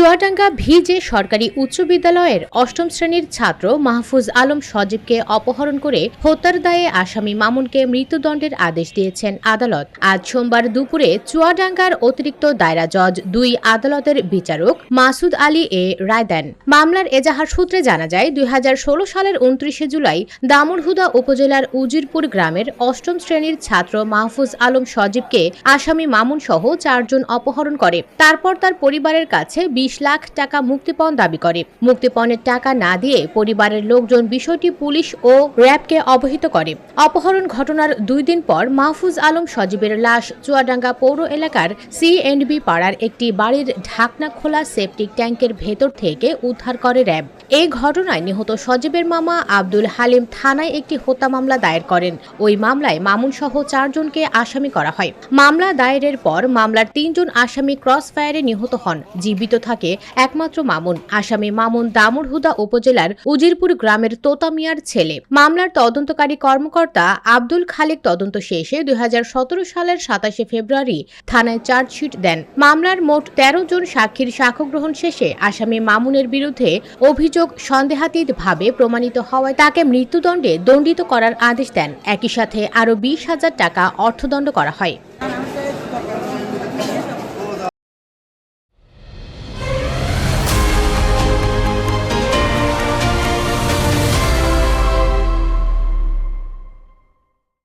চুয়াডাঙ্গা ভিজে সরকারি উচ্চ বিদ্যালয়ের অষ্টম শ্রেণির ছাত্র মাহফুজ আলম সজীবকে অপহরণ করে হত্যার দায়ে আসামি মামুনকে মৃত্যুদণ্ডের আদেশ দিয়েছেন আদালত। আজ সোমবার দুপুরে চুয়াডাঙ্গার অতিরিক্ত দায়রা জজ দুই আদালতের বিচারক মাসুদ আলী এ রায় দেন। মামলার এজাহার সূত্রে জানা যায়, দুই হাজার ষোলো সালের উনত্রিশে জুলাই দামুড়হুদা উপজেলার উজিরপুর গ্রামের অষ্টম শ্রেণির ছাত্র মাহফুজ আলম সজীবকে আসামি মামুন সহ চারজন অপহরণ করে। তারপর তার পরিবারের কাছে বিশ লাখ টাকা মুক্তিপণ দাবি করে। মুক্তিপণের টাকা না দিয়ে পরিবারের লোকজন বিষয়টি পুলিশ ও র্যাবকে অবহিত করে। অপহরণ ঘটনার দুই দিন পর মাহফুজ আলম সজীবের লাশ চুয়াডাঙ্গা পৌর এলাকার সিএনবি পাড়ার একটি বাড়ির ঢাকনা খোলা সেপটিক ট্যাঙ্কের ভেতর থেকে উদ্ধার করে র্যাব। এই ঘটনায় নিহত সজীবের মামা আব্দুল হালিম থানায় একটি হত্যা মামলা দায়ের করেন। ওই মামলায় মামুন সহ চারজনকে আসামি করা হয়। মামলা দায়েরের পর মামলার তিনজন আসামি ক্রস ফায়ারে নিহত হন। জীবিত থাকে একমাত্র মামুন। আসামি মামুন দামুড়হুদা উপজেলার উজিরপুর গ্রামের তোতা মিয়ার ছেলে। মামলার তদন্তকারী কর্মকর্তা আব্দুল খালেক তদন্ত শেষে দুই হাজার সতেরো সালের সাতাশে ফেব্রুয়ারি থানায় চার্জশিট দেন। মামলার মোট তেরো জন সাক্ষীর সাক্ষ্য গ্রহণ শেষে আসামি মামুনের বিরুদ্ধে অভিযোগ সন্দেহাতীতভাবে প্রমাণিত হওয়ায় তাকে মৃত্যুদণ্ডে দণ্ডিত করার আদেশ দেন। একই সাথে আরও বিশ হাজার টাকা অর্থদণ্ড করা হয়।